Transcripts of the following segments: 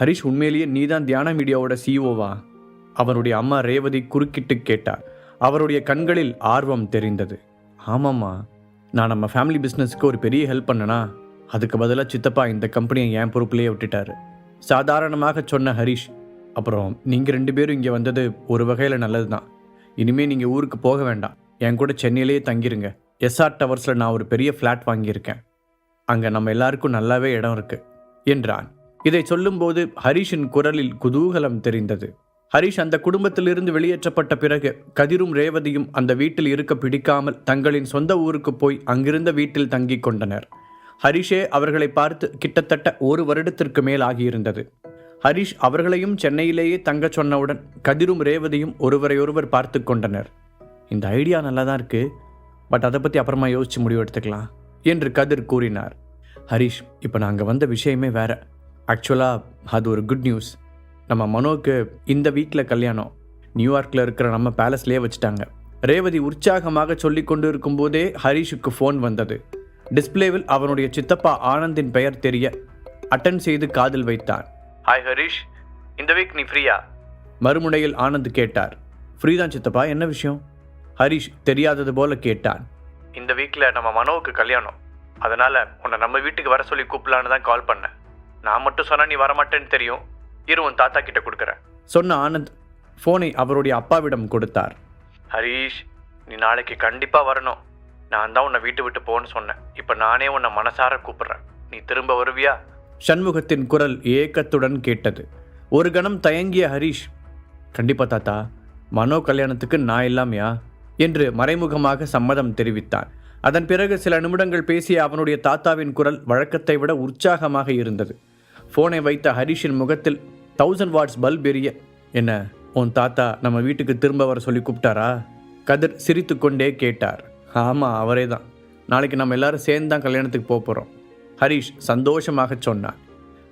ஹரிஷ் உண்மையிலேயே நீதான் தியான மீடியாவோட சிஇஓவா அவருடைய அம்மா ரேவதி குறுக்கிட்டு கேட்டார். அவருடைய கண்களில் ஆர்வம் தெரிந்தது. ஆமாம்மா நான் நம்ம ஃபேமிலி பிஸ்னஸ்க்கு ஒரு பெரிய ஹெல்ப் பண்ணனா? அதுக்கு பதிலாக சித்தப்பா இந்த கம்பெனியை என் பொறுப்புலேயே விட்டுட்டாரு. சாதாரணமாக சொன்ன ஹரிஷ் அப்புறம் நீங்கள் ரெண்டு பேரும் இங்கே வந்தது ஒரு வகையில் நல்லது தான் இனிமேல் நீங்கள் ஊருக்கு போக வேண்டாம். என் கூட சென்னையிலேயே தங்கிருங்க. எஸ்ஆர் டவர்ஸில் நான் ஒரு பெரிய ஃப்ளாட் வாங்கியிருக்கேன். அங்கே நம்ம எல்லாருக்கும் நல்லாவே இடம் இருக்குது என்றான். இதை சொல்லும்போது ஹரிஷின் குரலில் குதூகலம் தெரிந்தது. ஹரிஷ் அந்த குடும்பத்திலிருந்து வெளியேற்றப்பட்ட பிறகு கதிரும் ரேவதியும் அந்த வீட்டில் இருக்க பிடிக்காமல் தங்களின் சொந்த ஊருக்கு போய் அங்கிருந்த வீட்டில் தங்கிக் கொண்டனர். ஹரிஷே அவர்களை பார்த்து கிட்டத்தட்ட ஒரு வருடத்திற்கு மேல் ஆகியிருந்தது. ஹரிஷ் அவர்களையும் சென்னையிலேயே தங்கச் சொன்னவுடன் கதிரும் ரேவதியும் ஒருவரையொருவர் பார்த்து கொண்டனர். இந்த ஐடியா நல்லா தான் இருக்கு. பட் அதை பற்றி அப்புறமா யோசிச்சு முடிவு எடுத்துக்கலாம் என்று கதிர் கூறினார். ஹரிஷ் இப்போ நாங்கள் வந்த விஷயமே வேற. ஆக்சுவலாக அது ஒரு குட் நியூஸ் நம்ம மனோக்கு இந்த வீட்டில் கல்யாணம். நியூயார்க்கில் இருக்கிற நம்ம பேலஸ்லேயே வச்சுட்டாங்க. ரேவதி உற்சாகமாக சொல்லி கொண்டு இருக்கும்போதே ஹரிஷுக்கு ஃபோன் வந்தது. டிஸ்ப்ளேவில் அவனுடைய சித்தப்பா ஆனந்தின் பெயர் தெரிய அட்டன் செய்து காதில் வைத்தான். ஹாய் ஹரிஷ். இந்த வீக் நீ ஃப்ரீயா மறுமுனையில் ஆனந்த் கேட்டார். ஃப்ரீ தான் சித்தப்பா என்ன விஷயம்? ஹரிஷ் தெரியாதது போல கேட்டான். இந்த வீக்கில் நம்ம மனோவுக்கு கல்யாணம். அதனால உன்னை நம்ம வீட்டுக்கு வர சொல்லி கூப்பிடலான்னு தான் கால் பண்ணேன். நான் மட்டும் சொன்னா நீ வரமாட்டேன்னு தெரியும். இரு உன் தாத்தா கிட்ட கொடுக்குறேன். சொன்ன ஆனந்த் ஃபோனை அவருடைய அப்பாவிடம் கொடுத்தார். ஹரீஷ் நீ நாளைக்கு கண்டிப்பாக வரணும். நான் தான் உன்னை வீட்டு விட்டு போன்னு சொன்னேன். இப்போ நானே உன்னை மனசார கூப்பிடுறேன். நீ திரும்ப வருவியா? சண்முகத்தின் குரல் ஏக்கத்துடன் கேட்டது. ஒரு கணம் தயங்கிய ஹரீஷ் கண்டிப்பா தாத்தா மனோ கல்யாணத்துக்கு நான் இல்லாமையா? என்று மறைமுகமாக சம்மதம் தெரிவித்தான் அதன் பிறகு சில நிமிடங்கள் பேசிய அவனுடைய தாத்தாவின் குரல் வழக்கத்தை விட உற்சாகமாக இருந்தது. ஃபோனை வைத்த ஹரிஷின் முகத்தில் தௌசண்ட் வாட்ஸ் பல்ப் எரிய என்ன உன் தாத்தா நம்ம வீட்டுக்கு திரும்ப வர சொல்லி கூப்பிட்டாரா? கதிர் சிரித்துக்கொண்டே கேட்டார். ஆமாம் அவரே தான் நாளைக்கு நம்ம எல்லாரும் சேர்ந்து தான் கல்யாணத்துக்கு போக போகிறோம் ஹரிஷ் சந்தோஷமாக சொன்னான்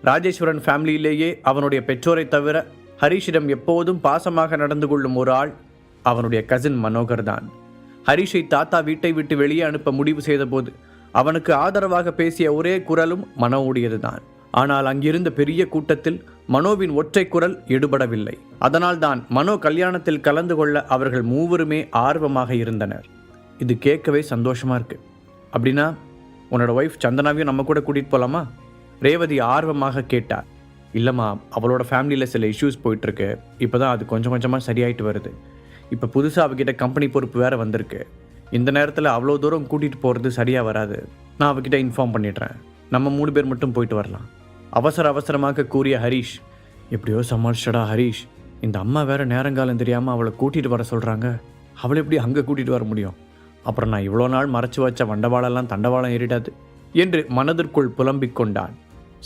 ராஜேஸ்வரன் ஃபேமிலியிலேயே அவனுடைய பெற்றோரை தவிர ஹரிஷிடம் எப்போதும் பாசமாக நடந்து கொள்ளும் ஒரு ஆள் அவனுடைய கசின் மனோகர் தான். ஹரிஷை தாத்தா வீட்டை விட்டு வெளியே அனுப்ப முடிவு செய்தபோது அவனுக்கு ஆதரவாக பேசிய ஒரே குரலும் மனோவுடையதுதான். ஆனால் அங்கிருந்த பெரிய கூட்டத்தில் மனோவின் ஒற்றை குரல் எடுபடவில்லை. அதனால்தான் மனோ கல்யாணத்தில் கலந்து கொள்ள அவர்கள் மூவருமே ஆர்வமாக இருந்தனர். இது கேட்கவே சந்தோஷமா இருக்கு. அப்படின்னா உன்னோட ஒய்ஃப் சந்தனாவையும் நம்ம கூட கூட்டிகிட்டு போகலாமா ரேவதி ஆர்வமாக கேட்டார். இல்லைம்மா அவளோட ஃபேமிலியில் சில இஷ்யூஸ் போயிட்டுருக்கு. இப்போ தான் அது கொஞ்சம் கொஞ்சமாக சரியாயிட்டு வருது. இப்போ புதுசாக அவகிட்ட கம்பெனி பொறுப்பு வேறு வந்திருக்கு. இந்த நேரத்தில் அவ்வளோ தூரம் கூட்டிகிட்டு போகிறது சரியாக வராது. நான் அவகிட்ட இன்ஃபார்ம் பண்ணிடுறேன். நம்ம மூணு பேர் மட்டும் போயிட்டு வரலாம். அவசர அவசரமாக கூறிய ஹரீஷ் எப்படியோ சமாளிச்சடா ஹரீஷ். இந்த அம்மா வேற நேரங்காலம் தெரியாமல் அவளை கூட்டிகிட்டு வர சொல்கிறாங்க அவளை எப்படி அங்கே கூட்டிகிட்டு வர முடியும்? அப்புறம் நான் இவ்வளோ நாள் மறைச்சு வச்ச வண்டவாளெல்லாம் தண்டவாளம் ஏறிடாது என்று மனதிற்குள் புலம்பிக் கொண்டான்.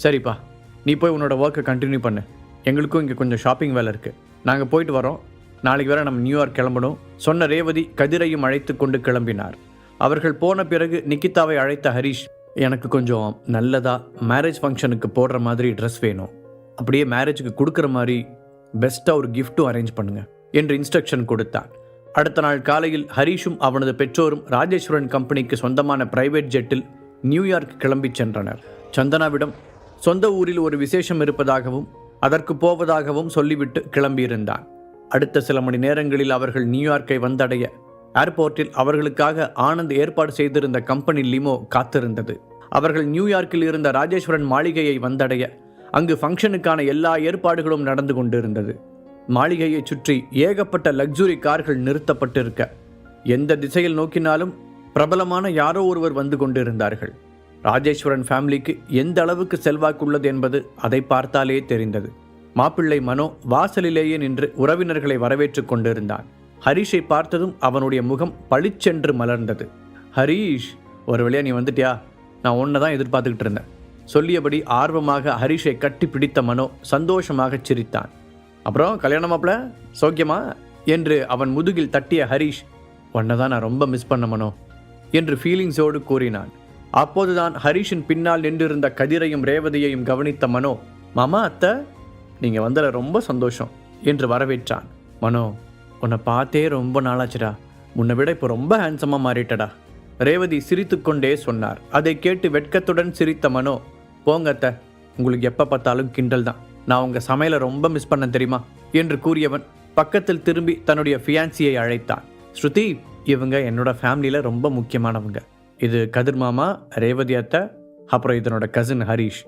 சரிப்பா நீ போய் உன்னோட ஒர்க்கை கண்டினியூ பண்ணு. எங்களுக்கும் இங்கே கொஞ்சம் ஷாப்பிங் வேலை இருக்குது நாங்கள் போயிட்டு வரோம். நாளைக்கு வேற நம்ம நியூயார்க் கிளம்பணும் சொன்ன ரேவதி கதிரையும் அழைத்து கொண்டு கிளம்பினார். அவர்கள் போன பிறகு நிக்கிதாவை அழைத்த ஹரிஷ் எனக்கு கொஞ்சம் நல்லதாக மேரேஜ் ஃபங்க்ஷனுக்கு போடுற மாதிரி ட்ரெஸ் வேணும். அப்படியே மேரேஜுக்கு கொடுக்குற மாதிரி பெஸ்ட்டாக ஒரு கிஃப்ட்டும் அரேஞ்ச் பண்ணுங்கள் என்று இன்ஸ்ட்ரக்ஷன் கொடுத்தான். அடுத்த நாள் காலையில் ஹரிஷும் அவனது பெற்றோரும் ராஜேஸ்வரன் கம்பெனிக்கு சொந்தமான பிரைவேட் ஜெட்டில் நியூயார்க் கிளம்பிச் சென்றனர். சந்தனாவிடம் சொந்த ஊரில் ஒரு விசேஷம் இருப்பதாகவும் அதற்கு போவதாகவும் சொல்லிவிட்டு கிளம்பியிருந்தான். அடுத்த சில மணி நேரங்களில் அவர்கள் நியூயார்க்கை வந்தடைய ஏர்போர்ட்டில் அவர்களுக்காக ஆனந்த் ஏற்பாடு செய்திருந்த கம்பெனி லிமோ காத்திருந்தது. அவர்கள் நியூயார்க்கில் இருந்த ராஜேஸ்வரன் மாளிகையை வந்தடைய அங்கு ஃபங்க்ஷனுக்கான எல்லா ஏற்பாடுகளும் நடந்து கொண்டிருந்தது. மாளிகையைச் சுற்றி ஏகப்பட்ட லக்ஸுரி கார்கள் நிறுத்தப்பட்டிருக்க எந்த திசையில் நோக்கினாலும் பிரபலமான யாரோ ஒருவர் வந்து கொண்டிருந்தார்கள். ராஜேஸ்வரன் ஃபேமிலிக்கு எந்த அளவுக்கு செல்வாக்குள்ளது என்பது அதை பார்த்தாலே தெரிந்தது. மாப்பிள்ளை மனோ வாசலிலேயே நின்று உறவினர்களை வரவேற்றுக் கொண்டிருந்தான். ஹரிஷை பார்த்ததும் அவனுடைய முகம் பளிச்சென்று மலர்ந்தது. ஹரீஷ் ஒரு வழியாக நீ வந்துட்டியா? நான் உன்னை தான் எதிர்பார்த்துக்கிட்டு இருந்தேன். சொல்லியபடி ஆர்வமாக ஹரிஷை கட்டி பிடித்த மனோ சந்தோஷமாக சிரித்தான். அப்புறம் கல்யாணம் மாப்பிள? சௌக்கியமா? என்று அவன் முதுகில் தட்டிய ஹரிஷ் உன்னை தான் நான் ரொம்ப மிஸ் பண்ண மனோ என்று ஃபீலிங்ஸோடு கூறினான். அப்போதுதான் ஹரிஷின் பின்னால் நின்றிருந்த கதிரையும் ரேவதியையும் கவனித்த மனோ மாமா அத்தை நீங்கள் வந்தல ரொம்ப சந்தோஷம் என்று வரவேற்றான். மனோ உன்னை பார்த்தே ரொம்ப நாளாச்சுடா. உன்னை விட இப்போ ரொம்ப ஹேண்ட்ஸமாக மாறிட்டடா. ரேவதி சிரித்துக்கொண்டே சொன்னார். அதை கேட்டு வெட்கத்துடன் சிரித்த மனோ போங்க அத்தை உங்களுக்கு எப்போ பார்த்தாலும் கிண்டல் தான். நான் உங்கள் சமையலை ரொம்ப மிஸ் பண்ண தெரியுமா? என்று கூறியவன் பக்கத்தில் திரும்பி தன்னுடைய ஃபியான்சியை அழைத்தான். ஸ்ருதி இவங்க என்னோட ஃபேமிலியில் ரொம்ப முக்கியமானவங்க. இது கதிர் மாமா ரேவதி அத்தை அப்புறம் இதனோட கசின் ஹரீஷ்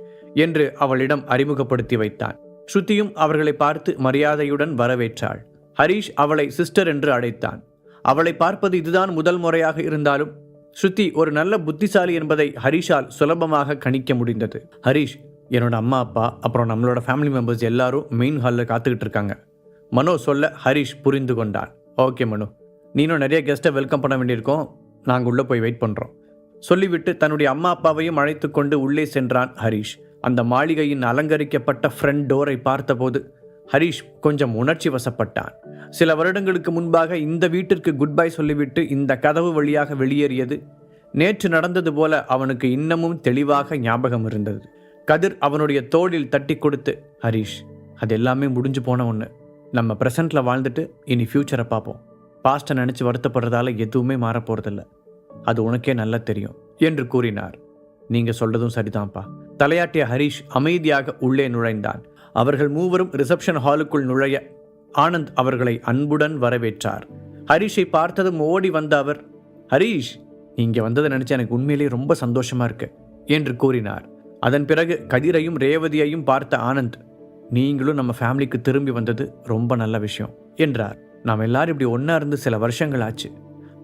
என்று அவளிடம் அறிமுகப்படுத்தி வைத்தான். ஸ்ருதியும் அவர்களை பார்த்து மரியாதையுடன் வரவேற்றாள். ஹரீஷ் அவளை சிஸ்டர் என்று அழைத்தான். அவளை பார்ப்பது இதுதான் முதல் முறையாக இருந்தாலும் ஸ்ருதி ஒரு நல்ல புத்திசாலி என்பதை ஹரீஷால் சுலபமாக கணிக்க முடிந்தது. ஹரீஷ் என்னோட அம்மா அப்பா அப்புறம் நம்மளோட ஃபேமிலி மெம்பர்ஸ் எல்லாரும் மெயின் ஹாலில் காத்துக்கிட்டு இருக்காங்க. மனோ சொல்ல ஹரீஷ் புரிந்து கொண்டான். ஓகே மனு நீனும் நிறைய கெஸ்ட்டை வெல்கம் பண்ண வேண்டியிருக்கோம். நாங்கள் உள்ளே போய் வெயிட் பண்ணுறோம் சொல்லிவிட்டு தன்னுடைய அம்மா அப்பாவையும் அழைத்து கொண்டு உள்ளே சென்றான் ஹரீஷ். அந்த மாளிகையின் அலங்கரிக்கப்பட்ட ஃப்ரண்ட் டோரை பார்த்தபோது ஹரீஷ் கொஞ்சம் உணர்ச்சி வசப்பட்டான். சில வருடங்களுக்கு முன்பாக இந்த வீட்டிற்கு குட்பை சொல்லிவிட்டு இந்த கதவு வழியாக வெளியேறியது. நேற்று நடந்தது போல அவனுக்கு இன்னமும் தெளிவாக ஞாபகம் இருந்தது. கதிர் அவனுடைய தோளில் தட்டி கொடுத்து ஹரீஷ் அது எல்லாமே முடிஞ்சு போன ஒன்று நம்ம ப்ரெசண்டில் வாழ்ந்துட்டு இனி ஃப்யூச்சரை பார்ப்போம். பாஸ்ட்டை நினச்சி வருத்தப்படுறதால எதுவுமே மாறப் போகிறதில்ல அது உனக்கே நல்லா தெரியும் என்று கூறினார். நீங்கள் சொல்றதும் சரிதான்ப்பா. தலையாட்டிய ஹரீஷ் அமைதியாக உள்ளே நுழைந்தான். அவர்கள் மூவரும் ரிசப்ஷன் ஹாலுக்குள் நுழைய ஆனந்த் அவர்களை அன்புடன் வரவேற்றார். ஹரீஷை பார்த்ததும் ஓடி வந்த அவர் ஹரீஷ் இங்கே வந்ததை நினச்சி எனக்கு உண்மையிலேயே ரொம்ப சந்தோஷமாக இருக்கு என்று கூறினார். அதன் பிறகு கதிரையும் ரேவதியையும் பார்த்த ஆனந்த் நீங்களும் நம்ம ஃபேமிலிக்கு திரும்பி வந்தது ரொம்ப நல்ல விஷயம் என்றார். நாம் எல்லாரும் இப்படி ஒன்றா இருந்து சில வருஷங்கள் ஆச்சு.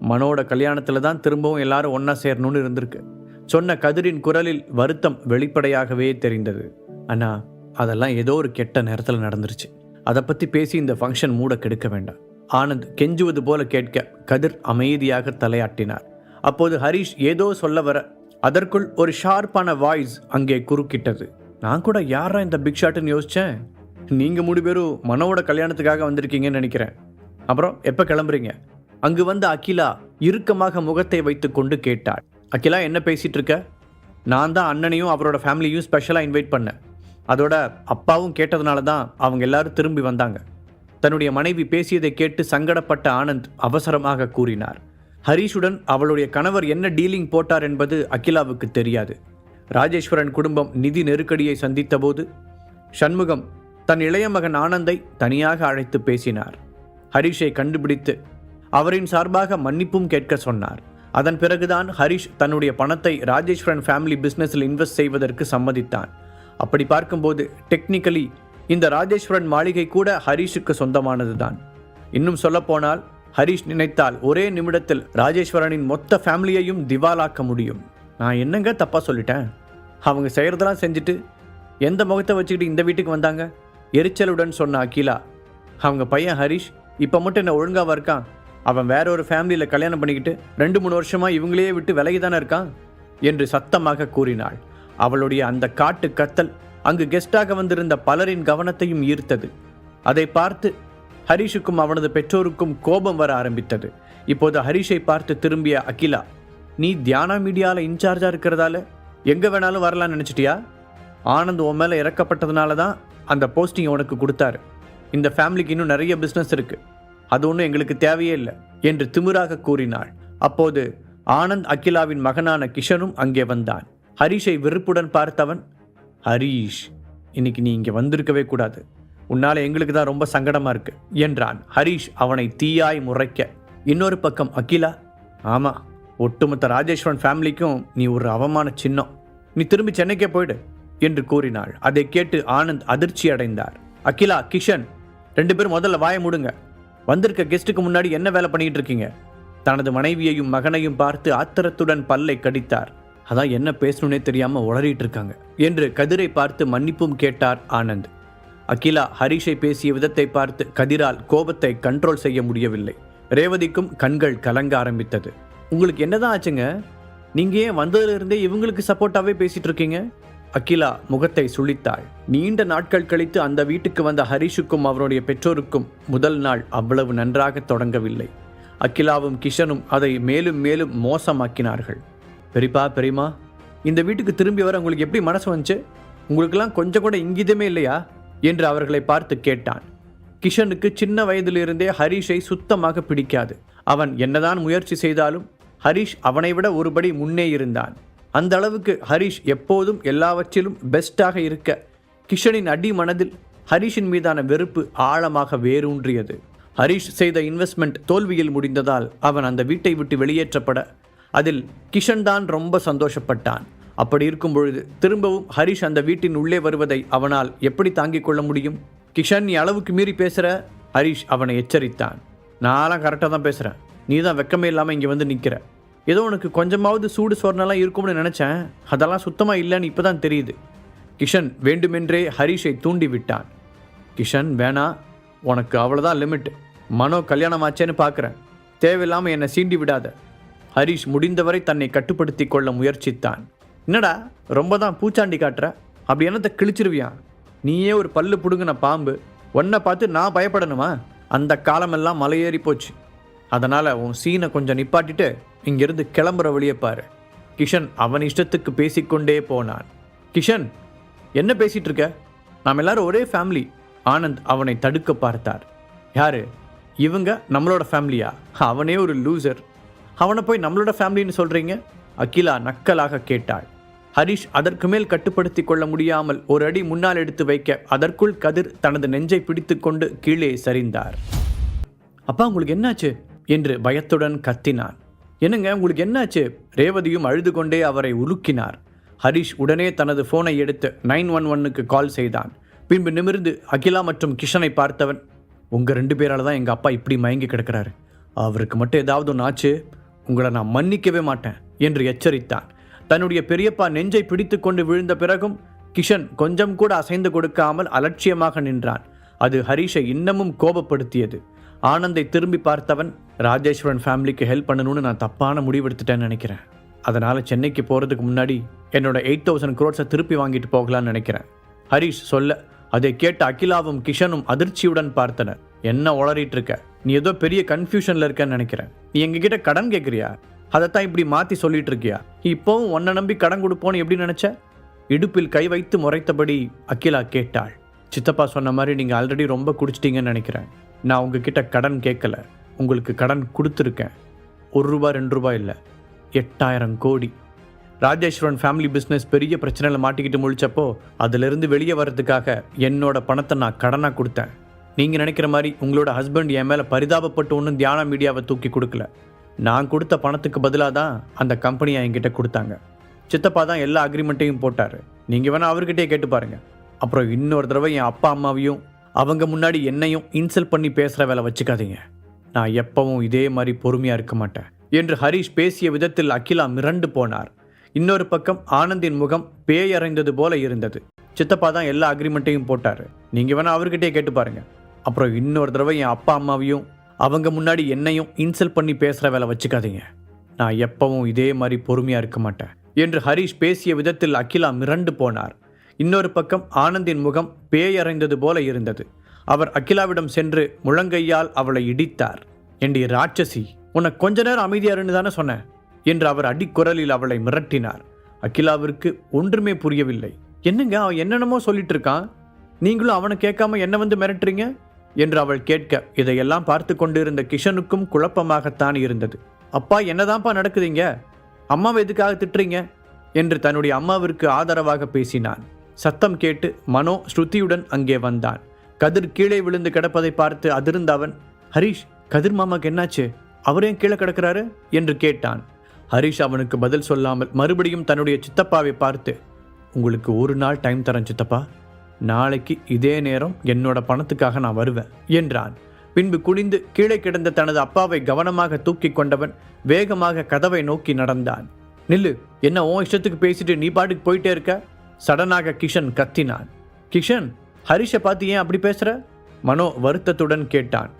மனோட கல்யாணத்தில் தான் திரும்பவும் எல்லாரும் ஒன்றா சேரணும்னு இருந்திருக்கு. சொன்ன கதிரின் குரலில் வருத்தம் வெளிப்படையாகவே தெரிந்தது. அண்ணா அதெல்லாம் ஏதோ ஒரு கெட்ட நேரத்தில் நடந்துருச்சு. அதை பற்றி பேசி இந்த ஃபங்க்ஷன் மூட கெடுக்க வேண்டாம். ஆனந்த் கெஞ்சுவது போல கேட்க கதிர் அமைதியாக தலையாட்டினார். அப்போது ஹரீஷ் ஏதோ சொல்ல வர அதற்குள் ஒரு ஷார்ப்பான வாய்ஸ் அங்கே குறுக்கிட்டது. நான் கூட யாரா இந்த பிக் ஷாட்டுன்னு யோசித்தேன் நீங்கள் மூணு பேரும் மனோட கல்யாணத்துக்காக வந்திருக்கீங்கன்னு நினைக்கிறேன். அப்புறம் எப்போ கிளம்புறீங்க? அங்கு வந்த அகிலா இறுக்கமாக முகத்தை வைத்துக்கொண்டு கேட்டாள். அகிலா என்ன பேசிகிட்டு இருக்க? நான் தான் அண்ணனையும் அவரோட ஃபேமிலியும் ஸ்பெஷலாக இன்வைட் பண்ணேன். அதோட அப்பாவும் கேட்டதுனால தான் அவங்க எல்லாரும் திரும்பி வந்தாங்க. தன்னுடைய மனைவி பேசியதை கேட்டு சங்கடப்பட்ட ஆனந்த் அவசரமாக கூறினார். ஹரீஷுடன் அவளுடைய கணவர் என்ன டீலிங் போட்டார் என்பது அகிலாவுக்கு தெரியாது. ராஜேஸ்வரன் குடும்பம் நிதி நெருக்கடியை சந்தித்தபோது சண்முகம் தன் இளைய மகன் ஆனந்தை தனியாக அழைத்து பேசினார். ஹரிஷை கண்டுபிடித்து அவரின் சார்பாக மன்னிப்பும் கேட்க சொன்னார். அதன் பிறகுதான் ஹரிஷ் தன்னுடைய பணத்தை ராஜேஸ்வரன் ஃபேமிலி பிஸ்னஸில் இன்வெஸ்ட் செய்வதற்கு சம்மதித்தான். அப்படி பார்க்கும்போது டெக்னிக்கலி இந்த ராஜேஸ்வரன் மாளிகை கூட ஹரிஷுக்கு சொந்தமானதுதான். இன்னும் சொல்லப்போனால் ஹரிஷ் நினைத்தால் ஒரே நிமிடத்தில் ராஜேஸ்வரனின் மொத்த ஃபேமிலியையும் திவாலாக்க முடியும். நான் என்னங்க தப்பாக சொல்லிட்டேன்? அவங்க செய்கிறதெல்லாம் செஞ்சுட்டு எந்த முகத்தை வச்சுக்கிட்டு இந்த வீட்டுக்கு வந்தாங்க? எரிச்சலுடன் சொன்ன அகிலா அவங்க பையன் ஹரிஷ் இப்போ மட்டும் என்ன ஒழுங்காக இருக்கான்? அவன் வேற ஒரு ஃபேமிலியில் கல்யாணம் பண்ணிக்கிட்டு ரெண்டு மூணு வருஷமாக இவங்களையே விட்டு விலகி தானே இருக்கான்? என்று சத்தமாக கூறினாள். அவளுடைய அந்த காட்டு கத்தல் அங்கு கெஸ்டாக வந்திருந்த பலரின் கவனத்தையும் ஈர்த்தது. அதை பார்த்து ஹரிஷுக்கும் அவனது பெற்றோருக்கும் கோபம் வர ஆரம்பித்தது. இப்போது ஹரிஷை பார்த்து திரும்பிய அகிலா நீ தியானா மீடியாவில் இன்சார்ஜாக இருக்கிறதால எங்க வேணாலும் வரலாம்னு நினச்சிட்டியா? ஆனந்த் உன் மேலே இறக்கப்பட்டதுனால தான் அந்த போஸ்டிங் உனக்கு கொடுத்தாரு. இந்த ஃபேமிலிக்கு இன்னும் நிறைய பிஸ்னஸ் இருக்கு. அது ஒன்றும் எங்களுக்கு தேவையே இல்லை என்று திமிராக கூறினாள். அப்போது ஆனந்த் அகிலாவின் மகனான கிஷனும் அங்கே வந்தான். ஹரிஷை வெறுப்புடன் பார்த்தவன் ஹரீஷ் இன்னைக்கு நீ இங்கே வந்திருக்கவே கூடாது. உன்னால் எங்களுக்கு தான் ரொம்ப சங்கடமாக இருக்கு என்றான். ஹரீஷ் அவனை தீயாய் முறைக்க. இன்னொரு பக்கம் அகிலா ஆமாம் ஒட்டுமொத்த ராஜேஸ்வரன் ஃபேமிலிக்கும் நீ ஒரு அவமான சின்னம். நீ திரும்பி சென்னைக்கே போயிடு என்று கூறினாள். அதை கேட்டு ஆனந்த் அதிர்ச்சி அடைந்தார். அகிலா கிஷன் ரெண்டு பேரும் முதல்ல வாய மூடுங்க. வந்திருக்க கெஸ்ட்டுக்கு முன்னாடி என்ன வேலை பண்ணிட்டு இருக்கீங்க? தனது மனைவியையும் மகனையும் பார்த்து ஆத்திரத்துடன் பல்லை கடித்தார். அதான் என்ன பேசணுன்னே தெரியாமல் உளறிட்டு இருக்காங்க. என்று கதிரை பார்த்து மன்னிப்பும் கேட்டார் ஆனந்த். அகிலா ஹரிஷை பேசிய விதத்தை பார்த்து கதிரால் கோபத்தை கண்ட்ரோல் செய்ய முடியவில்லை. ரேவதிக்கும் கண்கள் கலங்க ஆரம்பித்தது. உங்களுக்கு என்னதான் ஆச்சுங்க? நீங்க ஏன் வந்ததிலிருந்தே இவங்களுக்கு சப்போர்ட்டாவே பேசிட்டு இருக்கீங்க? அகிலா முகத்தை சுளித்தாள் நீண்ட நாட்கள் கழித்து அந்த வீட்டுக்கு வந்த ஹரிஷுக்கும் அவருடைய பெற்றோருக்கும் முதல் நாள் அவ்வளவு நன்றாக தொடங்கவில்லை. அகிலாவும் கிஷனும் அதை மேலும் மேலும் மோசமாக்கினார்கள். பெரியப்பா பெரியம்மா இந்த வீட்டுக்கு திரும்பி வர உங்களுக்கு எப்படி மனசு வந்துச்சு? உங்களுக்கெல்லாம் கொஞ்சம் கூட இங்கிதமே இல்லையா? என்று அவர்களை பார்த்து கேட்டான். கிஷனுக்கு சின்ன வயதிலிருந்தே ஹரிஷை சுத்தமாக பிடிக்காது. அவன் என்னதான் முயற்சி செய்தாலும் ஹரிஷ் அவனை விட ஒருபடி முன்னே இருந்தான். அந்த அளவுக்கு ஹரிஷ் எப்போதும் எல்லாவற்றிலும் பெஸ்ட்டாக இருக்க கிஷனின் அடி மனதில் ஹரிஷின் மீதான வெறுப்பு ஆழமாக வேரூன்றியது. ஹரிஷ் செய்த இன்வெஸ்ட்மெண்ட் தோல்வியில் முடிந்ததால் அவன் அந்த வீட்டை விட்டு வெளியேற்றப்பட அதில் கிஷன் தான் ரொம்ப சந்தோஷப்பட்டான். அப்படி இருக்கும் பொழுது திரும்பவும் ஹரிஷ் அந்த வீட்டின் உள்ளே வருவதை அவனால் எப்படி தாங்கிக் கொள்ள முடியும்? கிஷன் நீ அளவுக்கு மீறி பேசுகிற ஹரிஷ் அவனை எச்சரித்தான். நான்லாம் கரெக்டாக தான் பேசுகிறேன் நீ தான் வெக்கமே இல்லாமல் இங்கே வந்து நிற்கிற ஏதோ உனக்கு கொஞ்சமாவது சூடு சோர்னெல்லாம் இருக்கும்னு நினச்சேன். அதெல்லாம் சுத்தமாக இல்லைன்னு இப்போ தான் தெரியுது. கிஷன் வேண்டுமென்றே ஹரிஷை தூண்டி விட்டான். கிஷன் வேணா உனக்கு அவ்வளோதான் லிமிட் மனோ கல்யாணம் ஆச்சேன்னு பார்க்குறேன் தேவையில்லாமல் என்னை சீண்டி விடாத. ஹரிஷ் முடிந்தவரை தன்னை கட்டுப்படுத்தி கொள்ள முயற்சித்தான். என்னடா ரொம்ப தான் பூச்சாண்டி காட்டுற? அப்படி என்னத்தை கிழிச்சிருவியான் நீயே ஒரு பல்லு புடுங்கின பாம்பு. உன்னை பார்த்து நான் பயப்படணுமா? அந்த காலமெல்லாம் மலையேறி போச்சு. அதனால் உன் சீனை கொஞ்சம் நிப்பாட்டிட்டு இங்கிருந்து கிளம்புற வழியை பாரு. கிஷன் அவன் இஷ்டத்துக்கு பேசிக்கொண்டே போனான். கிஷன் என்ன பேசிகிட்டு இருக்க நாம் எல்லாரும் ஒரே ஃபேமிலி. ஆனந்த் அவனை தடுக்க பார்த்தார். யாரு? இவங்க நம்மளோட ஃபேமிலியா? அவனே ஒரு லூசர். அவனை போய் நம்மளோட ஃபேமிலின்னு சொல்கிறீங்க அகிலா நக்கலாக கேட்டாள். ஹரிஷ் அதற்கு மேல் கட்டுப்படுத்தி கொள்ள முடியாமல் ஒரு அடி முன்னால் எடுத்து வைக்க அதற்குள் கதிர் தனது நெஞ்சை பிடித்துக்கொண்டு கீழே சரிந்தார். அப்பா உங்களுக்கு என்னாச்சு? என்று பயத்துடன் கத்தினான். என்னங்க உங்களுக்கு என்னாச்சு? ரேவதியும் அழுது கொண்டே அவரை உலுக்கினார். ஹரிஷ் உடனே தனது ஃபோனை எடுத்து நைன் ஒன் ஒன்னுக்கு கால் செய்தான். பின்பு நிமிர்ந்து அகிலா மற்றும் கிஷனை பார்த்தவன் உங்கள் ரெண்டு பேரால் தான் எங்கள் அப்பா இப்படி மயங்கி கிடக்கிறாரு. அவருக்கு மட்டும் ஏதாவது ஒன்று ஆச்சு? உங்களை நான் மன்னிக்கவே மாட்டேன் என்று எச்சரித்தான். தன்னுடைய பெரியப்பா நெஞ்சை பிடித்து கொண்டு விழுந்த பிறகும் கிஷன் கொஞ்சம் கூட அசைந்து கொடுக்காமல் அலட்சியமாக நின்றான். அது ஹரிஷை இன்னமும் கோபப்படுத்தியது. ஆனந்தை திரும்பி பார்த்தவன் ராஜேஸ்வரன் ஃபேமிலிக்கு ஹெல்ப் பண்ணணும்னு நான் தப்பான முடிவெடுத்துட்டேன்னு நினைக்கிறேன். அதனால் சென்னைக்கு போகிறதுக்கு முன்னாடி என்னோட எயிட் தௌசண்ட் குரோட்ஸை திருப்பி வாங்கிட்டு போகலான்னு நினைக்கிறேன். ஹரிஷ் சொல்ல அதை கேட்ட அகிலாவும் கிஷனும் அதிர்ச்சியுடன் பார்த்தனர். என்ன உளறிட்டு இருக்க? நீ ஏதோ பெரிய கன்ஃபியூஷனில் இருக்கேன்னு நினைக்கிறேன். நீ எங்ககிட்ட கடன் கேட்குறியா அதைத்தான் இப்படி மாற்றி சொல்லிட்டு இருக்கியா இப்போவும் உன்னை நம்பி கடன் கொடுப்போன்னு எப்படி நினச்ச? இடுப்பில் கை வைத்து முறைத்தபடி அகிலா கேட்டாள். சித்தப்பா சொன்ன மாதிரி நீங்கள் ஆல்ரெடி ரொம்ப குடிச்சிட்டீங்கன்னு நினைக்கிறேன். நான் உங்ககிட்ட கடன் கேட்கல உங்களுக்கு கடன் கொடுத்துருக்கேன். ஒரு ரூபா ரெண்டு ரூபாய் இல்லை. எட்டாயிரம் கோடி. ராஜேஸ்வரன் ஃபேமிலி பிஸ்னஸ் பெரிய பிரச்சனையில் மாட்டிக்கிட்டு முழிச்சப்போ அதிலிருந்து வெளியே வர்றதுக்காக என்னோட பணத்தை நான் கடனாக கொடுத்தேன். நீங்கள் நினைக்கிற மாதிரி உங்களோட ஹஸ்பண்ட் என் மேலே பரிதாபப்பட்டு ஒன்றும் தியானா மீடியாவை தூக்கி கொடுக்கல. நான் கொடுத்த பணத்துக்கு பதிலாக தான் அந்த கம்பெனியை என்கிட்ட கொடுத்தாங்க. சித்தப்பா தான் எல்லா அக்ரிமெண்ட்டையும் போட்டார். நீங்கள் வேணால் அவர்கிட்டயே கேட்டு பாருங்கள் அப்புறம் இன்னொரு தடவை என் அப்பா அம்மாவையும் அவங்க முன்னாடி என்னையும் இன்சல்ட் பண்ணி பேசுகிற வேலை வச்சுக்காதீங்க. நான் எப்பவும் இதே மாதிரி பொறுமையாக இருக்க மாட்டேன். என்று ஹரிஷ் பேசிய விதத்தில் அகிலா மிரண்டு போனார். இன்னொரு பக்கம் ஆனந்தின் முகம் பேயறைந்தது போல இருந்தது. சித்தப்பா தான் எல்லா அக்ரிமெண்ட்டையும் போட்டார். நீங்கள் வேணால் அவர்கிட்டயே கேட்டு பாருங்கள் அப்புறம் இன்னொரு தடவை என் அப்பா அம்மாவையும் அவங்க முன்னாடி என்னையும் இன்சல்ட் பண்ணி பேசுகிற வேலை வச்சுக்காதீங்க. நான் எப்பவும் இதே மாதிரி பொறுமையாக இருக்க மாட்டேன். என்று ஹரிஷ் பேசிய விதத்தில் அகிலா மிரண்டு போனார். இன்னொரு பக்கம் ஆனந்தின் முகம் பேயறைந்தது போல இருந்தது. அவர் அகிலாவிடம் சென்று முழங்கையால் அவளை இடித்தார். என்று ராட்சசி உன்னை கொஞ்ச நேரம் அமைதியாருன்னு தானே சொன்னேன் என்று அவர் அடிக்குரலில் அவளை மிரட்டினார். அகிலாவிற்கு ஒன்றுமே புரியவில்லை. என்னங்க அவன் என்னென்னமோ சொல்லிட்டு இருக்கான்? நீங்களும் அவனை கேட்காம என்ன வந்து மிரட்டுறீங்க? என்று அவள் கேட்க இதையெல்லாம் பார்த்து கொண்டிருந்த கிஷனுக்கும் குழப்பமாகத்தான் இருந்தது. அப்பா என்னதான்ப்பா நடக்குதுங்க? அம்மாவை எதுக்காக திட்டுறீங்க? என்று தன்னுடைய அம்மாவிற்கு ஆதரவாக பேசினான். சத்தம் கேட்டு மனோ ஸ்ருதியுடன் அங்கே வந்தான். கதிர் கீழே விழுந்து கிடப்பதை பார்த்து அதிர்ந்த அவன் ஹரிஷ் கதிர் மாமாக்கு என்னாச்சு? அவரே கீழே கிடக்கிறாரு? என்று கேட்டான். ஹரிஷ் அவனுக்கு பதில் சொல்லாமல் மறுபடியும் தன்னுடைய சித்தப்பாவை பார்த்து உங்களுக்கு ஒரு நாள் டைம் தரேன் சித்தப்பா. நாளைக்கு இதே நேரம் என்னோட பணத்துக்காக நான் வருவேன் என்றான். பின்பு குனிந்து கீழே கிடந்த தனது அப்பாவை கவனமாக தூக்கி கொண்டவன் வேகமாக கதவை நோக்கி நடந்தான். நில்லு என்ன ஓ இஷ்டத்துக்கு பேசிட்டு நீ பாட்டுக்கு போயிட்டே இருக்க? சடனாக கிஷன் கத்தினான். கிஷன் ஹரிஷை பார்த்து ஏன் அப்படி பேசுற? மனோ வருத்தத்துடன் கேட்டான்.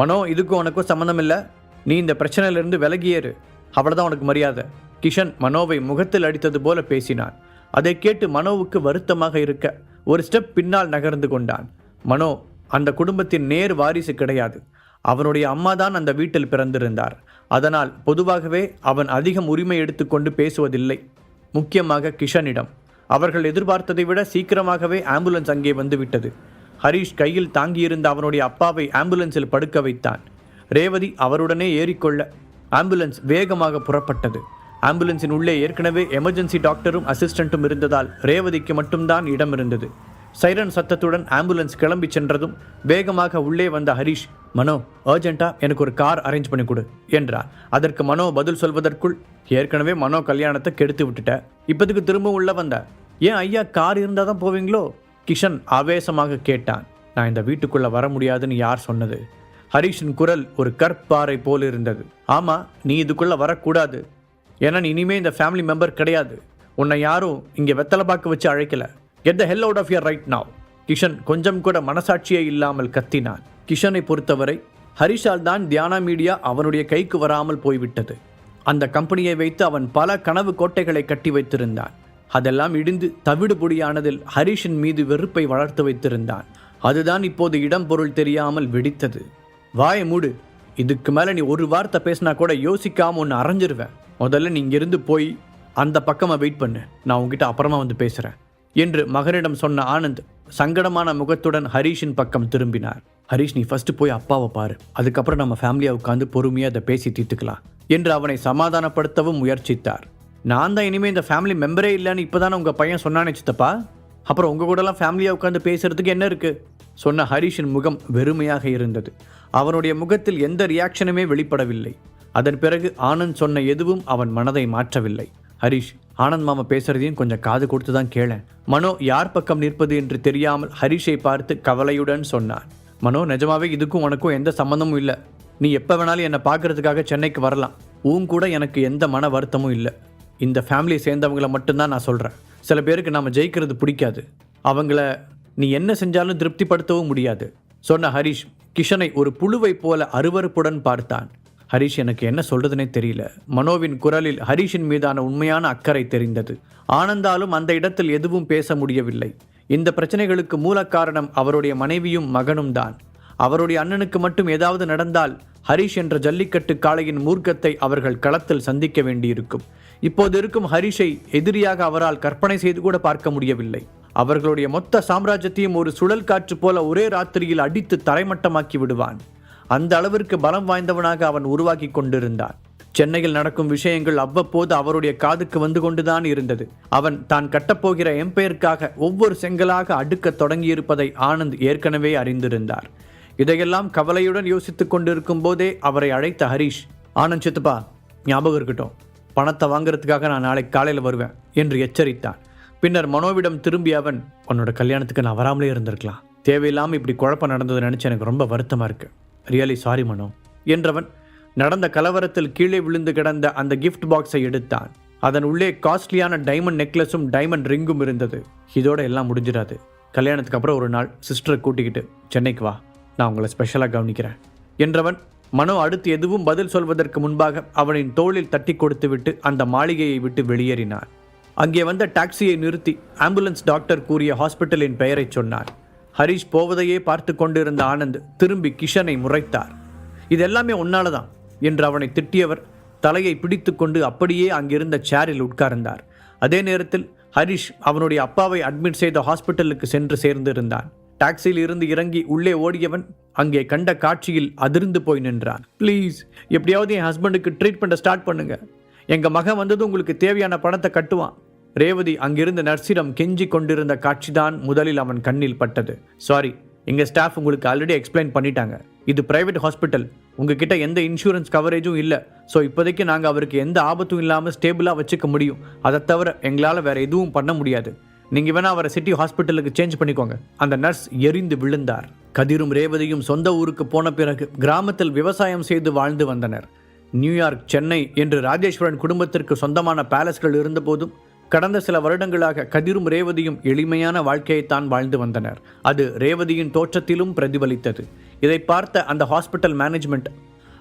மனோ இதுக்கும் உனக்கும் சம்மந்தம் இல்லை நீ இந்த பிரச்சனையிலிருந்து விலகியேறு அவ்வளோதான் உனக்கு மரியாதை. கிஷன் மனோவை முகத்தில் அடித்தது போல பேசினான். அதை கேட்டு மனோவுக்கு வருத்தமாக இருக்க ஒரு ஸ்டெப் பின்னால் நகர்ந்து கொண்டான். மனோ அந்த குடும்பத்தின் நேர் வாரிசு கிடையாது. அவனுடைய அம்மா தான் அந்த வீட்டில் பிறந்திருந்தார். அதனால் பொதுவாகவே அவன் அதிகம் உரிமை எடுத்துக்கொண்டு பேசுவதில்லை. முக்கியமாக கிஷனிடம். அவர்கள் எதிர்பார்த்ததை விட சீக்கிரமாகவே ஆம்புலன்ஸ் அங்கே வந்துவிட்டது. ஹரிஷ் கையில் தாங்கியிருந்த அவனுடைய அப்பாவை ஆம்புலன்ஸில் படுக்க வைத்தான். ரேவதி அவருடனே ஏறிக்கொள்ள ஆம்புலன்ஸ் வேகமாக புறப்பட்டது. ஆம்புலன்ஸின் உள்ளே ஏற்கனவே எமர்ஜென்சி டாக்டரும் அசிஸ்டண்ட்டும் இருந்ததால் ரேவதிக்கு மட்டும்தான் இடம் இருந்தது. சைரன் சத்தத்துடன் ஆம்புலன்ஸ் கிளம்பி சென்றதும் வேகமாக உள்ளே வந்த ஹரிஷ் மனோ அர்ஜென்ட்டா எனக்கு ஒரு கார் அரேஞ்ச் பண்ணி கொடு என்றார். அதற்கு மனோ பதில் சொல்வதற்குள் ஏற்கனவே மனோ கல்யாணத்தை கெடுத்து விட்டுட்ட. இப்போதுக்கு திரும்ப உள்ள வந்த. ஏன் ஐயா கார் இருந்தால் தான் போவீங்களோ? கிஷன் ஆவேசமாக கேட்டான். நான் இந்த வீட்டுக்குள்ளே வர முடியாதுன்னு யார் சொன்னது? ஹரிஷின் குரல் ஒரு கற்பாறை போல் இருந்தது. ஆமாம் நீ இதுக்குள்ளே வரக்கூடாது. ஏன்னா நீ இனிமே இந்த ஃபேமிலி மெம்பர் கிடையாது. உன்னை யாரும் இங்கே வெத்தலை பாக்கு வச்சு அழைக்கல. Get the hell out of your right now Kishan கொஞ்சம் கூட மனசாட்சியே இல்லாமல் கத்தினான். கிஷனை பொறுத்தவரை ஹரிஷால் தான் தியானா மீடியா அவனுடைய கைக்கு வராமல் போய்விட்டது. அந்த கம்பெனியை வைத்து அவன் பல கனவு கோட்டைகளை கட்டி வைத்திருந்தான். அதெல்லாம் இடிந்து தவிடுபொடியானதில் ஹரிஷின் மீது வெறுப்பை வளர்த்து வைத்திருந்தான். அதுதான் இப்போது இடம் பொருள் தெரியாமல் வெடித்தது. வாயை மூடு. இதுக்கு மேலே நீ ஒரு வார்த்தை பேசினா கூட யோசிக்காம ஒன்று அரைஞ்சிருவேன். முதல்ல நீ இங்கிருந்து போய் அந்த பக்கமாக வெயிட் பண்ணு. நான் உங்ககிட்ட அப்புறமா வந்து பேசுகிறேன் என்று மகனிடம் சொன்ன ஆனந்த் சங்கடமான முகத்துடன் ஹரீஷின் பக்கம் திரும்பினார். ஹரீஷ் நீ ஃபஸ்ட்டு போய் அப்பாவை பாரு. அதுக்கப்புறம் நம்ம ஃபேமிலியாக உட்காந்து பொறுமையாக அதை பேசி தீர்த்துக்கலாம் என்று அவனை சமாதானப்படுத்தவும் முயற்சித்தார். நான் தான் இனிமேல் இந்த ஃபேமிலி மெம்பரே இல்லைன்னு இப்போதானே உங்கள் பையன் சொன்னானே சித்தப்பா? அப்புறம் உங்கள் கூடலாம் ஃபேமிலியாக உட்காந்து பேசுகிறதுக்கு என்ன இருக்குது சொன்ன ஹரீஷின் முகம் வெறுமையாக இருந்தது. அவனுடைய முகத்தில் எந்த ரியாக்ஷனுமே வெளிப்படவில்லை. அதன் பிறகு ஆனந்த் சொன்ன எதுவும் அவன் மனதை மாற்றவில்லை. ஹரிஷ் ஆனந்த் மாமா பேசுறதையும் கொஞ்சம் காது கொடுத்து தான் கேளேன். மனோ யார் பக்கம் நிற்பது என்று தெரியாமல் ஹரிஷை பார்த்து கவலையுடன் சொன்னான். மனோ நிஜமாவே இதுக்கும் உனக்கும் எந்த சம்மந்தமும் இல்லை. நீ எப்போ வேணாலும் என்னை பார்க்கறதுக்காக சென்னைக்கு வரலாம். உன் கூட எனக்கு எந்த மன வருத்தமும் இல்லை. இந்த ஃபேமிலியை சேர்ந்தவங்கள மட்டும்தான் நான் சொல்கிறேன் சில பேருக்கு நாம் ஜெயிக்கிறது பிடிக்காது. அவங்கள நீ என்ன செஞ்சாலும் திருப்திப்படுத்தவும் முடியாது. சொன்ன ஹரிஷ் கிஷனை ஒரு புழுவை போல அருவருப்புடன் பார்த்தான். ஹரிஷ் எனக்கு என்ன சொல்றதுனே தெரியல. மனோவின் குரலில் ஹரிஷின் மீதான உண்மையான அக்கறை தெரிந்தது. ஆனந்தாலும் அந்த இடத்தில் எதுவும் பேச முடியவில்லை. இந்த பிரச்சனைகளுக்கு மூல காரணம் அவருடைய மனைவியும் மகனும் தான். அவருடைய அண்ணனுக்கு மட்டும் ஏதாவது நடந்தால் ஹரிஷ் என்ற ஜல்லிக்கட்டு காளையின் மூர்க்கத்தை அவர்கள் களத்தில் சந்திக்க வேண்டியிருக்கும். இப்போது இருக்கும் ஹரிஷை எதிரியாக அவரால் கற்பனை செய்து கூட பார்க்க முடியவில்லை. அவர்களுடைய மொத்த சாம்ராஜ்யத்தையும் ஒரு சுழல் காற்று போல ஒரே ராத்திரியில் அடித்து தரைமட்டமாக்கி விடுவான். அந்த அளவிற்கு பலம் வாய்ந்தவனாக அவன் உருவாக்கி கொண்டிருந்தான். சென்னையில் நடக்கும் விஷயங்கள் அவ்வப்போது அவருடைய காதுக்கு வந்து கொண்டுதான் இருந்தது. அவன் தான் கட்டப்போகிற எம்பெயருக்காக ஒவ்வொரு செங்கலாக அடுக்கத் தொடங்கியிருப்பதை ஆனந்த் ஏற்கனவே அறிந்திருந்தார். இதையெல்லாம் கவலையுடன் யோசித்துக் கொண்டிருக்கும் போதே அவரை அழைத்த ஹரிஷ் ஆனந்த் சித்துப்பா ஞாபகம் இருக்கட்டும். பணத்தை வாங்குறதுக்காக நான் நாளைக்கு காலையில் வருவேன் என்று எச்சரித்தான். பின்னர் மனோவிடம் திரும்பி அவன் உன்னோட கல்யாணத்துக்கு நான் வராமலே இருந்திருக்கலாம். தேவையில்லாமல் இப்படி குழப்பம் நடந்தது நினச்சி எனக்கு ரொம்ப வருத்தமாக இருக்குது ரியலி சாரி மனோ என்றவன் நடந்த கலவரத்தில் கீழே விழுந்து கிடந்த அந்த கிஃப்ட் பாக்ஸை எடுத்தான். அதன் உள்ளே காஸ்ட்லியான டைமண்ட் நெக்லஸும் டைமண்ட் ரிங்கும் இருந்தது. இதோட எல்லாம் முடிஞ்சிடாது. கல்யாணத்துக்கு அப்புறம் ஒரு நாள் சிஸ்டரை கூட்டிக்கிட்டு சென்னைக்கு வா நான் உங்களை ஸ்பெஷலாக கவனிக்கிறேன் என்றவன் மனோ அடுத்து எதுவும் பதில் சொல்வதற்கு முன்பாக அவனின் தோளில் தட்டி கொடுத்துவிட்டு அந்த மாளிகையை விட்டு வெளியேறினான். அங்கே வந்த டாக்ஸியை நிறுத்தி ஆம்புலன்ஸ் டாக்டர் கூறிய ஹாஸ்பிட்டலின் பெயரை சொன்னார். ஹரிஷ் போவதையே பார்த்து கொண்டிருந்த ஆனந்த் திரும்பி கிஷனை முறைத்தார். இது எல்லாமே உன்னால தான் என்று அவனை திட்டியவர் தலையை பிடித்துக்கொண்டு அப்படியே அங்கிருந்த சேரில் உட்கார்ந்தார். அதே நேரத்தில் ஹரிஷ் அவனுடைய அப்பாவை அட்மிட் செய்த ஹாஸ்பிட்டலுக்கு சென்று சேர்ந்திருந்தான். டாக்ஸியில் இருந்து இறங்கி உள்ளே ஓடியவன் அங்கே கண்ட காட்சியில் அதிர்ந்து போய் நின்றான். ப்ளீஸ் எப்படியாவது என் ஹஸ்பண்டுக்கு ட்ரீட்மெண்ட்டை ஸ்டார்ட் பண்ணுங்க. எங்கள் மகன் வந்தது உங்களுக்கு தேவையான பணத்தை கட்டுவான். ரேவதி அங்கிருந்த நர்ஸிடம் கெஞ்சி கொண்டிருந்த காட்சிதான் முதலில் அவன் கண்ணில் பட்டது. சாரி எங்கள் ஸ்டாஃப் உங்களுக்கு ஆல்ரெடி எக்ஸ்பிளைன் பண்ணிட்டாங்க. இது பிரைவேட் ஹாஸ்பிட்டல் உங்ககிட்ட எந்த இன்சூரன்ஸ் கவரேஜும் இல்லை. ஸோ இப்போதைக்கு நாங்கள் அவருக்கு எந்த ஆபத்தும் இல்லாமல் ஸ்டேபிளாக வச்சுக்க முடியும். அதை தவிர எங்களால் வேறு எதுவும் பண்ண முடியாது. நீங்கள் வேணா அவரை சிட்டி ஹாஸ்பிட்டலுக்கு சேஞ்ச் பண்ணிக்கோங்க. அந்த நர்ஸ் எரிந்து விழுந்தார். கதிரும் ரேவதியும் சொந்த ஊருக்கு போன பிறகு கிராமத்தில் விவசாயம் செய்து வாழ்ந்து வந்தனர். நியூயார்க் சென்னை என்று ராஜேஸ்வரன் குடும்பத்திற்கு சொந்தமான பேலஸ்கள் இருந்தபோதும் கடந்த சில வருடங்களாக கதிரும் ரேவதியும் எளிமையான வாழ்க்கையைத்தான் வாழ்ந்து வந்தனர். அது ரேவதியின் தோற்றத்திலும் பிரதிபலித்தது. இதை பார்த்த அந்த ஹாஸ்பிட்டல் மேனேஜ்மெண்ட்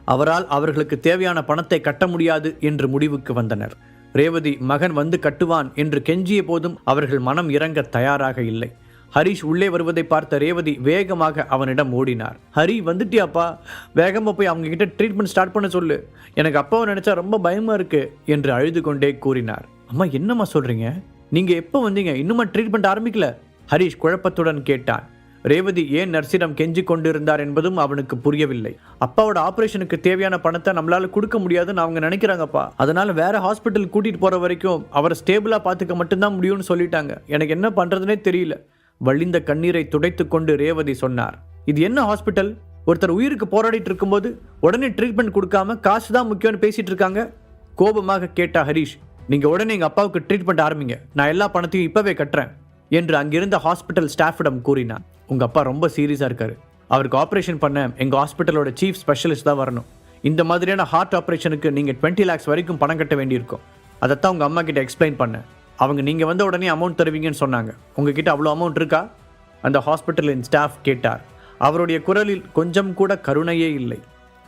அவரால் அவர்களுக்கு தேவையான பணத்தை கட்ட முடியாது என்று முடிவுக்கு வந்தனர். ரேவதி மகன் வந்து கட்டுவான் என்று கெஞ்சிய போதும் அவர்கள் மனம் இறங்க தயாராக இல்லை. ஹரிஷ் உள்ளே வருவதை பார்த்த ரேவதி வேகமாக அவனிடம் ஓடினார். ஹரி வந்துட்டியாப்பா? வேகமாக போய் அவங்க கிட்ட ட்ரீட்மெண்ட் ஸ்டார்ட் பண்ண சொல்லு. எனக்கு அப்பாவை நினைச்சா ரொம்ப பயமா இருக்கு என்று அழுது கொண்டே கூறினார். அம்மா என்னம்மா சொல்கிறீங்க நீங்கள் எப்போ வந்தீங்க? இன்னுமா ட்ரீட்மெண்ட் ஆரம்பிக்கல? ஹரிஷ் குழப்பத்துடன் கேட்டான். ரேவதி ஏன் நர்ஸிடம் கெஞ்சி கொண்டிருந்தார் என்பதும் அவனுக்கு புரியவில்லை. அப்பாவோட ஆபரேஷனுக்கு தேவையான பணத்தை நம்மளால கொடுக்க முடியாதுன்னு அவங்க நினைக்கிறாங்கப்பா. அதனால வேற ஹாஸ்பிட்டல் கூட்டிட்டு போற வரைக்கும் அவரை ஸ்டேபிளா பார்த்துக்க மட்டும்தான் முடியும்னு சொல்லிட்டாங்க. எனக்கு என்ன பண்றதுனே தெரியல. வழிந்த கண்ணீரை துடைத்து கொண்டு ரேவதி சொன்னார். இது என்ன ஹாஸ்பிட்டல் ஒருத்தர் உயிருக்கு போராடிட்டு இருக்கும்போது உடனே ட்ரீட்மெண்ட் கொடுக்காம காசு தான் முக்கியம்னு பேசிட்டு இருக்காங்க? கோபமாக கேட்டா ஹரிஷ் நீங்கள் உடனே எங்கள் அப்பாவுக்கு ட்ரீட்மெண்ட் ஆரம்பிங்க. நான் எல்லா பணத்தையும் இப்போவே கட்டுறேன் என்று அங்கிருந்த ஹாஸ்பிட்டல் ஸ்டாஃபிடம் கூறினான் உங்கள் அப்பா ரொம்ப சீரியஸாக இருக்காரு. அவருக்கு ஆப்ரேஷன் பண்ண எங்கள் ஹாஸ்பிட்டலோட சீஃப் ஸ்பெஷலிஸ்ட் தான் வரணும். இந்த மாதிரியான ஹார்ட் ஆப்ரேஷனுக்கு நீங்கள் டுவெண்ட்டி லேக்ஸ் வரைக்கும் பணம் கட்ட வேண்டியிருக்கும். அதைத்தான் உங்கள் அம்மா கிட்ட எக்ஸ்பிளைன் பண்ணேன். அவங்க நீங்கள் வந்த உடனே அமௌண்ட் தருவீங்கன்னு சொன்னாங்க. உங்ககிட்ட அவ்வளோ அமௌண்ட் இருக்கா? அந்த ஹாஸ்பிட்டலின் ஸ்டாஃப் கேட்டார். அவருடைய குரலில் கொஞ்சம் கூட கருணையே இல்லை.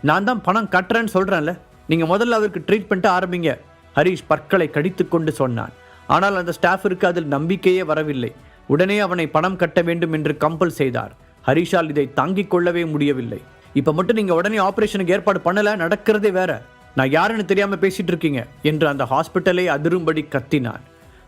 நான் தான் பணம் கட்டுறேன்னு சொல்கிறேன்ல நீங்கள் முதல்ல அவருக்கு ட்ரீட்மெண்ட்டை ஆரம்பிங்க. ஹரிஷ் பற்களை கடித்துக்கொண்டு சொன்னான். ஆனால் அந்த ஸ்டாஃபிற்கு அதில் நம்பிக்கையே வரவில்லை. உடனே அவனை பணம் கட்ட வேண்டும் என்று கம்பல் செய்தார். ஹரிஷால் இதை தாங்கிக் கொள்ளவே முடியவில்லை. இப்போ மட்டும் நீங்கள் உடனே ஆபரேஷனுக்கு ஏற்பாடு பண்ணல நடக்கிறதே வேற. நான் யாருன்னு தெரியாமல் பேசிட்டு இருக்கீங்க? என்று அந்த ஹாஸ்பிட்டலை அதிரும்படி கத்தினான்.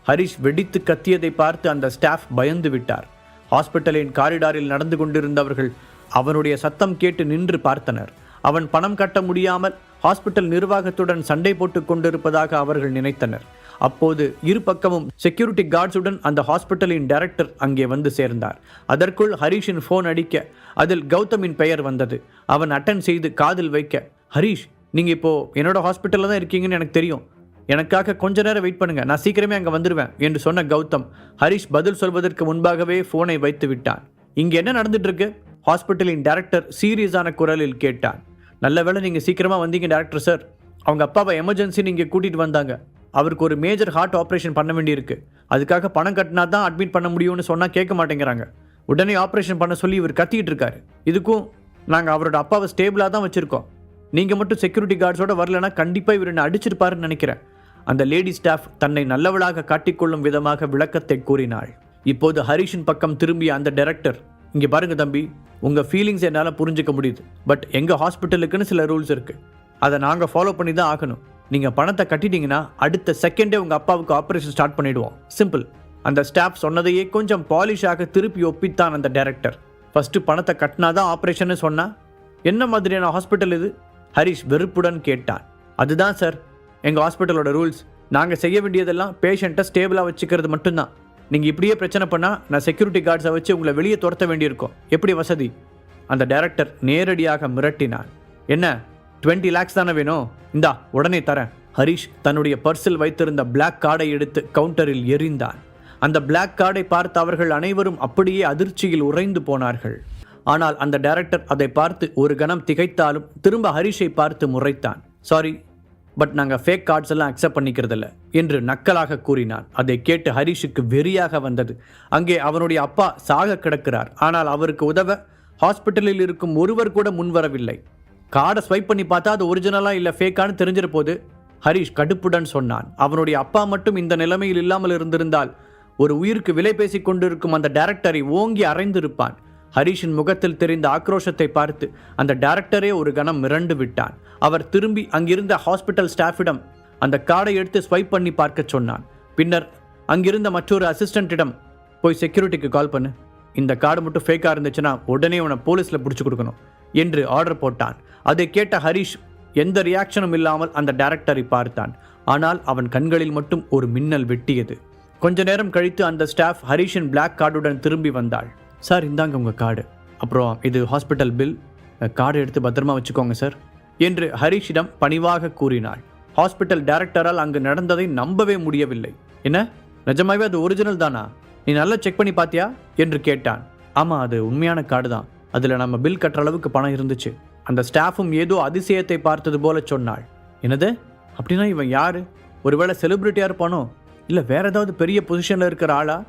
ஹரிஷ் வெடித்து கத்தியதை பார்த்து அந்த ஸ்டாஃப் பயந்து விட்டார். ஹாஸ்பிட்டலின் காரிடாரில் நடந்து கொண்டிருந்தவர்கள் அவனுடைய சத்தம் கேட்டு நின்று பார்த்தனர். அவன் பணம் கட்ட முடியாமல் ஹாஸ்பிட்டல் நிர்வாகத்துடன் சண்டை போட்டுக் கொண்டிருப்பதாக அவர்கள் நினைத்தனர். அப்போது இரு பக்கமும் செக்யூரிட்டி கார்ட்ஸுடன் அந்த ஹாஸ்பிட்டலின் டைரக்டர் அங்கே வந்து சேர்ந்தார். அதற்குள் ஹரீஷின் ஃபோன் அடிக்க அதில் கௌதமின் பெயர் வந்தது. அவன் அட்டன் செய்து காதில் வைக்க ஹரீஷ் நீங்கள் இப்போ என்னோட ஹாஸ்பிட்டலில் தான் இருக்கீங்கன்னு எனக்கு தெரியும். எனக்காக கொஞ்ச நேரம் வெயிட் பண்ணுங்க. நான் சீக்கிரமே அங்கே வந்துடுவேன் என்று சொன்ன கௌதம் ஹரிஷ் பதில் சொல்வதற்கு முன்பாகவே ஃபோனை வைத்து விட்டான். இங்கே என்ன நடந்துட்டு இருக்கு? ஹாஸ்பிட்டலின் டைரக்டர் சீரியஸான குரலில் கேட்டான். நல்ல வேலை நீங்கள் சீக்கிரமாக வந்தீங்க டாக்டர் சார் அவங்க அப்பாவை எமர்ஜென்சி நீங்கள் கூட்டிகிட்டு வந்தாங்க. அவருக்கு ஒரு மேஜர் ஹார்ட் ஆப்ரேஷன் பண்ண வேண்டியிருக்கு. அதுக்காக பணம் கட்டினா தான் அட்மிட் பண்ண முடியும்னு சொன்னால் கேட்க மாட்டேங்கிறாங்க. உடனே ஆப்ரேஷன் பண்ண சொல்லி இவர் கத்திக்கிட்டு இருக்காரு. இதுக்கும் நாங்கள் அவரோட அப்பாவை ஸ்டேபிளாக தான் வச்சுருக்கோம். நீங்கள் மட்டும் செக்யூரிட்டி கார்ட்ஸோடு வரலன்னா கண்டிப்பாக இவர் என்ன அடிச்சிருப்பாருன்னு நினைக்கிறேன். அந்த லேடி ஸ்டாஃப் தன்னை நல்லவளாக காட்டிக்கொள்ளும் விதமாக விளக்கத்தை கூறினாள். இப்போது ஹரிஷின் பக்கம் திரும்பிய அந்த டைரக்டர் இங்கே பாருங்கள் தம்பி உங்கள் ஃபீலிங்ஸ் என்னால் புரிஞ்சுக்க முடியுது. பட் எங்கள் ஹாஸ்பிட்டலுக்குன்னு சில ரூல்ஸ் இருக்குது அதை நாங்கள் ஃபாலோ பண்ணி தான் ஆகணும். நீங்கள் பணத்தை கட்டிட்டீங்கன்னா அடுத்த செகண்டே உங்கள் அப்பாவுக்கு ஆப்ரேஷன் ஸ்டார்ட் பண்ணிடுவோம். சிம்பிள் அந்த ஸ்டாஃப் சொன்னதையே கொஞ்சம் பாலிஷாக திருப்பி ஒப்பித்தான் அந்த டேரக்டர் ஃபஸ்ட்டு பணத்தை கட்டினாதான் ஆப்ரேஷன்னு சொன்னால் என்ன மாதிரியான ஹாஸ்பிட்டல் இது? ஹரிஷ் வெறுப்புடன் கேட்டான் அதுதான் சார் எங்கள் ஹாஸ்பிட்டலோட ரூல்ஸ் நாங்கள் செய்ய வேண்டியதெல்லாம் பேஷண்ட்டை ஸ்டேபிளாக வச்சுக்கிறது மட்டும்தான். நீங்கள் இப்படியே பிரச்சனை பண்ணால் நான் செக்யூரிட்டி கார்ட்ஸை வச்சு உங்களை வெளியே துரத்த வேண்டியிருக்கோம். எப்படி வசதி? அந்த டைரக்டர் நேரடியாக மிரட்டினான் என்ன? டுவெண்ட்டி லேக்ஸ் தானே வேணும்? இந்தா உடனே தரேன். ஹரிஷ் தன்னுடைய பர்சில் வைத்திருந்த பிளாக் கார்டை எடுத்து கவுண்டரில் எரிந்தான் அந்த பிளாக் கார்டை பார்த்து அவர்கள் அனைவரும் அப்படியே அதிர்ச்சியில் உறைந்து போனார்கள். ஆனால் அந்த டைரக்டர் அதை பார்த்து ஒரு கணம் திகைத்தாலும் திரும்ப ஹரிஷை பார்த்து முறைத்தான். சாரி பட் நாங்கள் ஃபேக் கார்ட்ஸ் எல்லாம் அக்செப்ட் பண்ணிக்கிறதில்ல என்று நக்கலாக கூறினான் அதை கேட்டு ஹரிஷுக்கு வெறியாக வந்தது. அங்கே அவனுடைய அப்பா சாக கிடக்கிறார். ஆனால் அவருக்கு உதவ ஹாஸ்பிட்டலில் இருக்கும் ஒருவர் கூட முன்வரவில்லை. கார்டை ஸ்வைப் பண்ணி பார்த்தா அது ஒரிஜினலாக இல்லை ஃபேக்கான்னு தெரிஞ்சிட போது ஹரிஷ் கடுப்புடன் சொன்னான். அவனுடைய அப்பா மட்டும் இந்த நிலைமையில் இல்லாமல் இருந்திருந்தால் ஒரு உயிருக்கு விலை பேசி கொண்டிருக்கும் அந்த டைரக்டரை ஓங்கி அறைந்திருப்பான். ஹரிஷின் முகத்தில் தெரிந்த ஆக்ரோஷத்தை பார்த்து அந்த டைரக்டரே ஒரு கணம் மிரண்டு விட்டான். அவர் திரும்பி அங்கிருந்த ஹாஸ்பிட்டல் ஸ்டாஃபிடம் அந்த கார்டை எடுத்து ஸ்வைப் பண்ணி பார்க்க சொன்னான். பின்னர் அங்கிருந்த மற்றொரு அசிஸ்டண்ட்டிடம் போய் செக்யூரிட்டிக்கு கால் பண்ணு. இந்த கார்டு மட்டும் ஃபேக்காக இருந்துச்சுன்னா உடனே உன்னை போலீஸில் பிடிச்சி கொடுக்கணும் என்று ஆர்டர் போட்டான். அதை கேட்ட ஹரிஷ் எந்த ரியாக்ஷனும் இல்லாமல் அந்த டைரக்டரை பார்த்தான். ஆனால் அவன் கண்களில் மட்டும் ஒரு மின்னல் வெட்டியது. கொஞ்ச நேரம் கழித்து அந்த ஸ்டாஃப் ஹரிஷின் பிளாக் கார்டுடன் திரும்பி வந்தாள். சார் இந்தாங்க உங்கள் கார்டு. அப்புறம் இது ஹாஸ்பிட்டல் பில் கார்டு எடுத்து பத்திரமா வச்சுக்கோங்க சார். என்று ஹரிஷிடம் பணிவாக கூறினாள். ஹாஸ்பிட்டல் டைரக்டரால் அங்கு நடந்ததை நம்பவே முடியவில்லை. என்ன? நிஜமாவே அது ஒரிஜினல் தானா? நீ நல்லா செக் பண்ணி பாத்தியா? என்று கேட்டான். ஆமாம் அது உண்மையான கார்டு தான். அதில் நம்ம பில் கட்டுற அளவுக்கு பணம் இருந்துச்சு. அந்த ஸ்டாஃபும் ஏதோ அதிசயத்தை பார்த்தது போல சொன்னாள். என்னது? அப்படின்னா இவன் யாரு? ஒருவேளை செலிபிரிட்டியாக இருப்பானோ? இல்லை வேற ஏதாவது பெரிய பொசிஷனில் இருக்கிற ஆளா?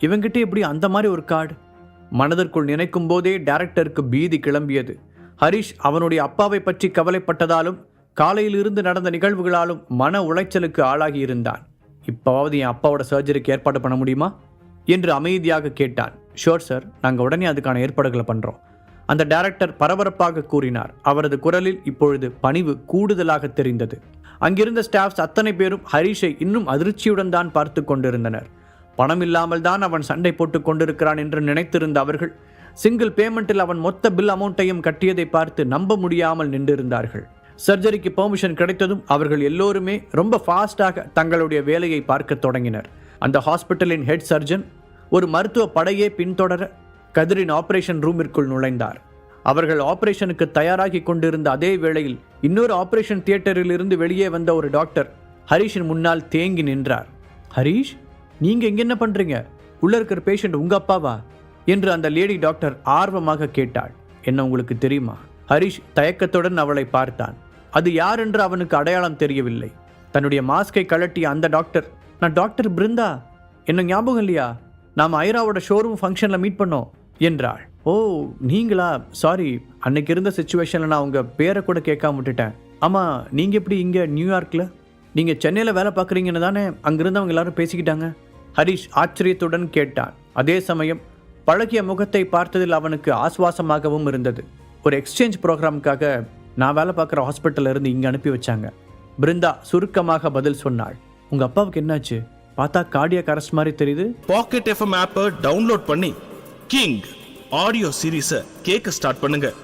இவங்கிட்ட எப்படி அந்த மாதிரி ஒரு கார்டு? மனதிற்குள் நினைக்கும் போதே டேரக்டருக்கு பீதி கிளம்பியது. ஹரிஷ் அவனுடைய அப்பாவை பற்றி கவலைப்பட்டதாலும் காலையில் இருந்து நடந்த நிகழ்வுகளாலும் மன உளைச்சலுக்கு ஆளாகி இருந்தான் இப்போவாவது என் அப்பாவோட சர்ஜரிக்கு ஏற்பாடு பண்ண முடியுமா? என்று அமைதியாக கேட்டான். Sure sir. நாங்கள் உடனே அதுக்கான ஏற்பாடுகளை பண்ணுறோம் அந்த டைரக்டர் பரபரப்பாக கூறினார். அவரது குரலில் இப்பொழுது பணிவு கூடுதலாக தெரிந்தது. அங்கிருந்த ஸ்டாஃப்ஸ் அத்தனை பேரும் ஹரிஷை இன்னும் அதிர்ச்சியுடன் தான் பார்த்து கொண்டிருந்தனர். பணம் இல்லாமல் தான் அவன் சண்டை போட்டுக் கொண்டிருக்கிறான் என்று நினைத்திருந்த அவர்கள் சிங்கிள் பேமெண்ட்டில் அவன் மொத்த பில் அமௌண்ட்டையும் கட்டியதை பார்த்து நம்ப முடியாமல் நின்றிருந்தார்கள். சர்ஜரிக்கு பெர்மிஷன் கிடைத்ததும் அவர்கள் எல்லோருமே ரொம்ப ஃபாஸ்டாக தங்களுடைய வேலையை பார்க்க தொடங்கினர். அந்த ஹாஸ்பிட்டலின் ஹெட் சர்ஜன் ஒரு மருத்துவ படையே பின்தொடர கதிரின் ஆபரேஷன் ரூமிற்குள் நுழைந்தார். அவர்கள் ஆபரேஷனுக்கு தயாராகி கொண்டிருந்த அதே வேளையில் இன்னொரு ஆபரேஷன் தியேட்டரில் இருந்து வெளியே வந்த ஒரு டாக்டர் ஹரீஷின் முன்னால் தேங்கி நின்றார். ஹரீஷ் நீங்க இங்க என்ன பண்றீங்க? உள்ள இருக்கிற பேஷண்ட் உங்க அப்பாவா? என்று அந்த லேடி டாக்டர் ஆர்வமாக கேட்டாள். என்ன உங்களுக்கு தெரியுமா? ஹரிஷ் தயக்கத்துடன் அவளை பார்த்தான். அது யார் என்று அவனுக்கு அடையாளம் தெரியவில்லை. தன்னுடைய மாஸ்கை கழட்டிய அந்த டாக்டர் நான் டாக்டர் பிருந்தா என்ன ஞாபகம் இல்லையா? நாம் ஐராவோட ஷோரூம் ஃபங்க்ஷனில் மீட் பண்ணோம் என்றாள். ஓ நீங்களா? சாரி அன்னைக்கு இருந்த சுச்சுவேஷனில் நான் உங்கள் பேரை கூட கேட்காம விட்டுட்டேன். ஆமாம் நீங்கள் எப்படி இங்கே நியூயார்க்கில் நீங்கள் சென்னையில் வேலை பார்க்குறீங்கன்னு தானே அங்கிருந்தவங்க எல்லாரும் பேசிக்கிட்டாங்க. ஹரிஷ் ஆச்சரியத்துடன் கேட்டான். அதே சமயம் பழகிய முகத்தை பார்த்ததில் அவனுக்கு ஆஸ்வாசமாகவும் இருந்தது. ஒரு எக்ஸ்சேஞ்ச் ப்ரோக்ராமுக்காக நான் வேலை பார்க்குற ஹாஸ்பிட்டலில் இருந்து இங்கே அனுப்பி வச்சாங்க. பிருந்தா சுருக்கமாக பதில் சொன்னாள். உங்கள் அப்பாவுக்கு என்னாச்சு? பார்த்தா கார்டியாக் கரஸ் மாதிரி தெரியுது. பாக்கெட் எஃப்எம் ஆப்பை டவுன்லோட் பண்ணி கிங் ஆடியோ சீரீஸை கேட்க ஸ்டார்ட் பண்ணுங்கள்